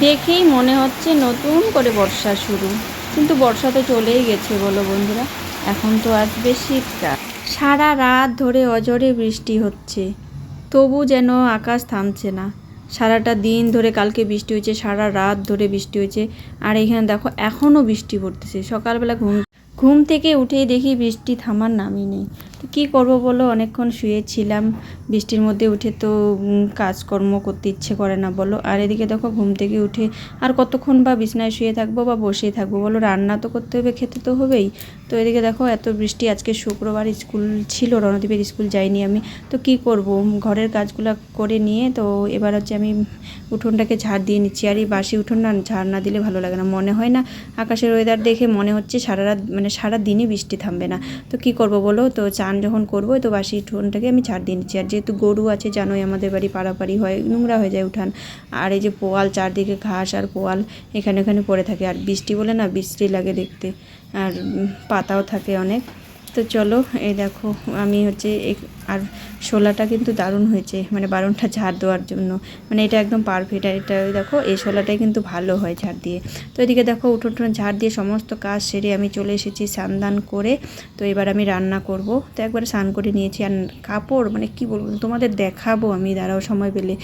দেখেই মনে হচ্ছে নতুন করে বর্ষা শুরু। কিন্তু বর্ষা তো চলেই গেছে বলো বন্ধুরা। এখন তো আসবে শীতকাল। সারা রাত ধরে অজরে বৃষ্টি হচ্ছে। তবু যেন আকাশ থামছে না। সারাটা দিন ধরে কালকে বৃষ্টি হয়েছে, সারা রাত ধরে বৃষ্টি হয়েছে। আর এখানে দেখো, এখনও বৃষ্টি পড়তেছে। সকালবেলা ঘুম ঘুম থেকে উঠেই দেখি বৃষ্টি থামার নামই নেই। কী করব বলো? অনেকক্ষণ শুয়েছিলাম। বৃষ্টির মধ্যে উঠে তো কাজকর্ম করতে ইচ্ছে করে না বলো। আর এদিকে দেখো, ঘুম থেকে উঠে আর কতক্ষণ বা বিছনায় শুয়ে থাকব বা বসেই থাকব বলো? রান্না তো করতে হবে, খেতে তো হবেই। তো এদিকে দেখো এত বৃষ্টি আজকে শুক্রবার স্কুল ছিল রণদীপের স্কুল যাইনি আমি। তো কি করব? ঘরের কাজগুলো করে নিয়ে তো এবার হচ্ছে আমি উঠোনটাকে ঝাড় দিয়ে নিচ্ছি। আর এই বাসি উঠোন না ঝাড় না দিলে ভালো লাগে না মনে হয় না। আকাশের ওয়েদার দেখে মনে হচ্ছে সারা রাত মানে সারা দিনই বৃষ্টি থামবে না। তো কি করব বলো? তো চান যখন করব তো বাসি উঠোনটাকে আমি ঝাড় দিয়ে নিচ্ছি। আর যেহেতু গরু আছে জানোই আমাদের বাড়ি পাড়াপাড়ি হয় নোংরা হয়ে যায় উঠান। আর এই যে পোয়াল চারদিকে ঘাস আর পোয়াল এখানে ওখানে পড়ে থাকে। আর বৃষ্টি বলে না বৃষ্টি লাগে দেখতে। আর উম, পাতাও থাকে অনেক। তো চলো, এই দেখো, আমি হচ্ছে আর শোলাটা কিন্তু দারুণ হয়েছে মানে বারণটা ঝাড় দেওয়ার জন্য। মানে এটা একদম পারফেক্ট আর এটা দেখো, এই শোলাটাই কিন্তু ভালো হয় ঝাড় দিয়ে। তো এদিকে দেখো, উঠোন টুঠোন ঝাড় দিয়ে সমস্ত কাজ সেরে আমি চলে এসেছি স্নান করে। তো এবার আমি রান্না করব। তো একবার স্নান করে নিয়েছি, আর কাপড় মানে কি বলব, তোমাদের দেখাবো আমি, দাঁড়াও সময় পেলে।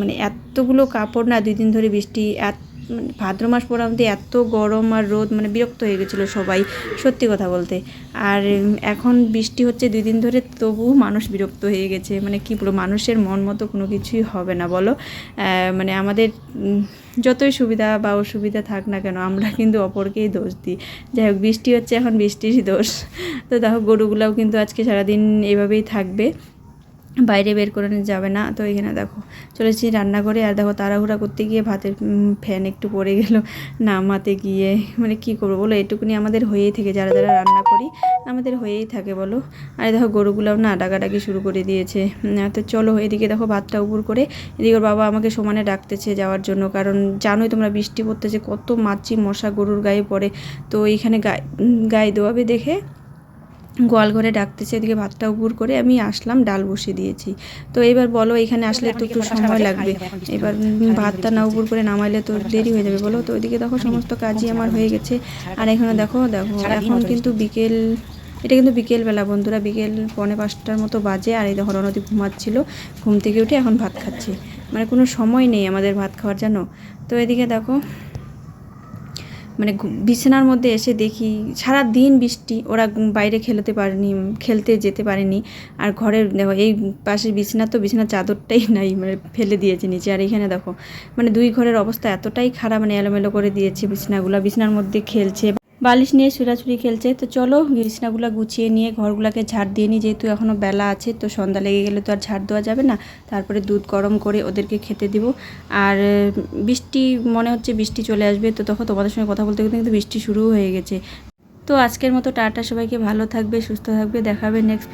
মানে এতগুলো কাপড় না, দুই দিন ধরে বৃষ্টি, এত ভাদ্র মাস পড়াতে এত গরম আর রোদ মানে বিরক্ত হয়ে গেছিল সবাই, সত্যি কথা বলতে। আর এখন বৃষ্টি হচ্ছে দুই দিন ধরে তবুও মানুষ বিরক্ত হয়ে গেছে। মানে কি বলব, মানুষের মন মতো কোনো কিছুই হবে না, বলো? মানে আমাদের যতই সুবিধা বা অসুবিধা থাক না কেন, আমরা কিন্তু অপরকেই দোষ দিই। যাই হোক, বৃষ্টি হচ্ছে, এখন বৃষ্টিরই দোষ। তো দেখো, গরুগুলাও কিন্তু আজকে সারাদিন এভাবেই থাকবে। বাইরে বের করে যাবে না। তো এখানে দেখো চলেছি রান্না করে আর দেখো, তাড়াহুড়া করতে গিয়ে ভাতের ফ্যান একটু পড়ে গেল। নামাতে গিয়ে মানে কি করব বলো? এটুকুনি আমাদের হয়েই থেকে, যারা যারা রান্না করি, আমাদের হয়েই থাকে বলো। আর দেখো, গরুগুলাও না ডাকাডাকি শুরু করে দিয়েছে। তো চলো, এদিকে দেখো, ভাতটা উপর করে। এদিকে বাবা আমাকে সমানে ডাকতেছে যাওয়ার জন্য। কারণ জানোই তোমরা বৃষ্টি পড়তেছে, কত মাছি মশা গরুর গায়ে পড়ে। তো এইখানে গায়ে গায়ে দোয়াবে দেখে। গোয়াল ঘরে ডাকতেছে এদিকে ভাতটা উপর করে আমি আসলাম ডাল বসিয়ে দিয়েছি। তো এবার বলো এখানে আসলে তো একটু সময় লাগবে। এবার ভাতটা না উপর করে নামাইলে তো দেরি হয়ে যাবে। বলো তো ওইদিকে দেখো সমস্ত কাজই আমার হয়ে গেছে। আর এখানে দেখো দেখো এখন কিন্তু বিকেল এটা কিন্তু বিকেলবেলা বন্ধুরা বিকেল পৌনে পাঁচটার মতো বাজে আর এই দেখো রণদীপ ঘুমাচ্ছিল ঘুম থেকে উঠে এখন ভাত খাচ্ছে। মানে কোনো সময় নেই আমাদের ভাত খাওয়ার জানো। তো এদিকে দেখো মানে বিছানার মধ্যে এসে দেখি সারা দিন বৃষ্টি, ওরা বাইরে খেলতে পারেনি খেলতে যেতে পারেনি। আর ঘরের দেখো, এই পাশে বিছানা তো বিছানার চাদরটাই নাই মানে ফেলে দিয়েছে নিচে। আর এখানে দেখো মানে দুই ঘরের অবস্থা এতটাই খারাপ মানে এলোমেলো করে দিয়েছে বিছানাগুলো। বিছানার মধ্যে খেলছে। বালিশ নিয়ে ছুড়াছুড়ি খেলছে। তো চলো বিছনাগুলো গুছিয়ে নিয়ে ঘরগুলোকে ঝাড় দিয়ে নিই, যেহেতু এখনও বেলা আছে, তো সন্ধ্যা লেগে গেলে তো আর ঝাড় দেওয়া যাবে না। তারপরে দুধ গরম করে ওদেরকে খেতে দিব। আর বৃষ্টি, মনে হচ্ছে বৃষ্টি চলে আসবে, তো তখন তোমাদের সঙ্গে কথা বলতে গেলে কিন্তু বৃষ্টি শুরু হয়ে গেছে। তো আজকের মতো টাটা, সবাইকে ভালো থাকবে, সুস্থ থাকবে, দেখাবে নেক্সট